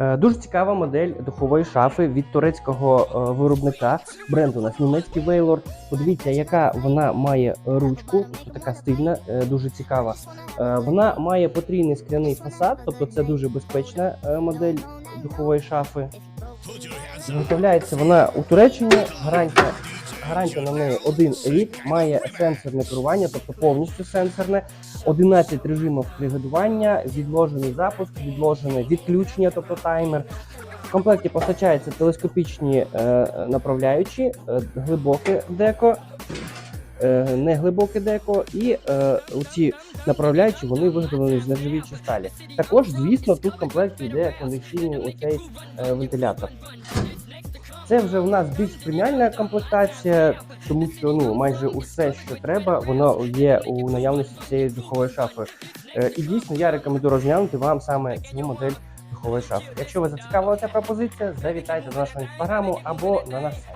Е, Дуже цікава модель духової шафи від турецького е, виробника. Бренд у нас німецький Вейлор. Подивіться, яка вона має ручку, тобто така стильна, е, дуже цікава. Вона має потрійний скляний фасад, тобто це дуже безпечна модель духової шафи. Виготовляється вона у Туреччині. Гарантія, гарантія на неї один рік, має сенсорне керування, тобто повністю сенсорне. 11 режимів приготування, відложений запуск, відложене відключення, тобто таймер. В комплекті постачаються телескопічні е, направляючі, е, глибоке деко, е, неглибоке деко, і е, ці направляючі вони виготовлені з нержавіючої сталі. Також, звісно, тут в комплекті йде кондиційний оцей е, вентилятор. Це вже в нас більш преміальна комплектація, тому що ну майже усе, що треба, воно є у наявності цієї духової шафи. Е, І дійсно я рекомендую розглянути вам саме цю модель духової шафи. Якщо ви зацікавила ця пропозиція, завітайте до нашого інстаграму або на наш сайт.